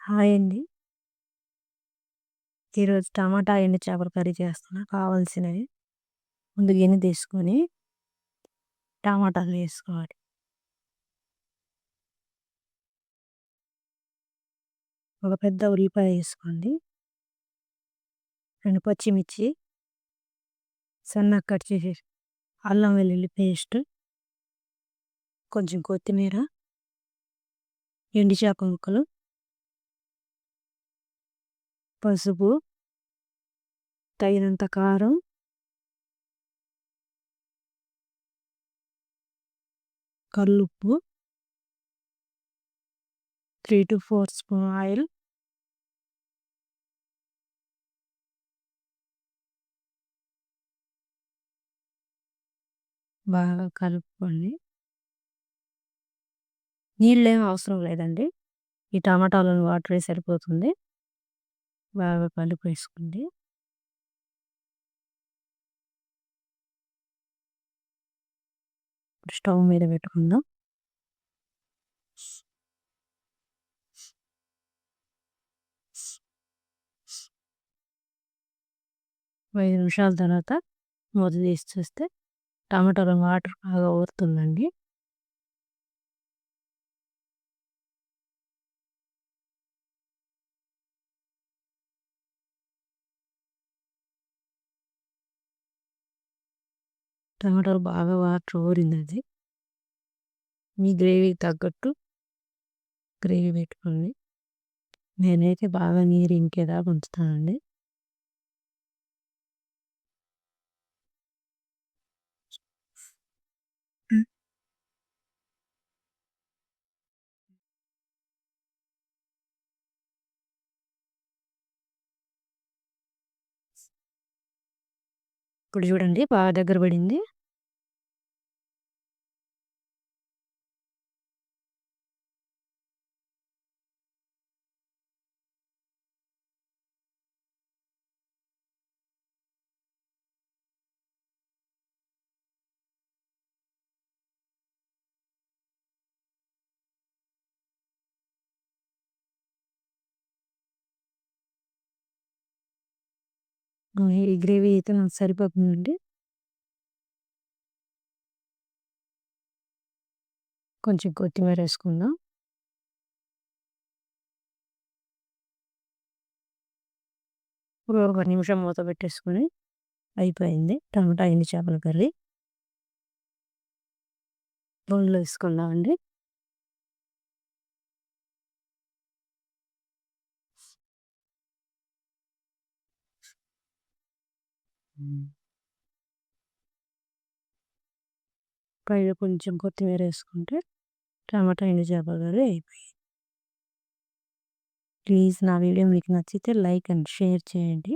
Hi అండి. ఈరోజు టమాటా ఎండు చేపల కర్రీ చేస్తున్నా. కావాల్సినవి ముందు గిన్నె తీసుకొని టమాటాలు వేసుకోవాలి. ఒక పెద్ద ఉల్లిపాయ వేసుకోండి. రెండు పచ్చిమిర్చి సన్నగా కట్ చేసి అల్లం వెల్లుల్లి పేస్ట్ కొంచెం కొత్తిమీర ఎండు చేప ముక్కలు పసుపు తగినంత కారం కల్లుప్పు three to four spoon oil బాగా కలుపుకోండి నీళ్ళు ఏం అవసరం లేదండి. ఈ టమాటాలను వాటరే సరిపోతుంది. బాగా కలిపేసుకోండి స్టవ్ మీద పెట్టుకుందాం. ఐదు నిమిషాల తర్వాత మూత తీసి చూస్తే టమాటాలో వాటర్ బాగా ఊరుతుందండి. టమాటాలు బాగా వాటర్ ఊరింది అది మీ గ్రేవీకి తగ్గట్టు గ్రేవీ పెట్టుకోండి. నేనైతే బాగా నీరు ఇంకేదాకా ఉంచుతానండి. ఇప్పుడు చూడండి బాగా దగ్గర పడింది. ఈ గ్రేవీ అయితే నాకు సరిపోతుందండి. కొంచెం కొత్తిమీర వేసుకుందాం. ఒక నిమిషం మూత పెట్టేసుకొని అయిపోయింది. టమాటా అయింది చేపల కర్రీ. బౌల్లో వేసుకుందామండి. పైన కొంచెం కొత్తిమీర వేసుకుంటే టమాటా ఎండు చేపల కర్రీ అయిపోయింది. ప్లీజ్ నా వీడియో మీకు నచ్చితే లైక్ అండ్ షేర్ చేయండి.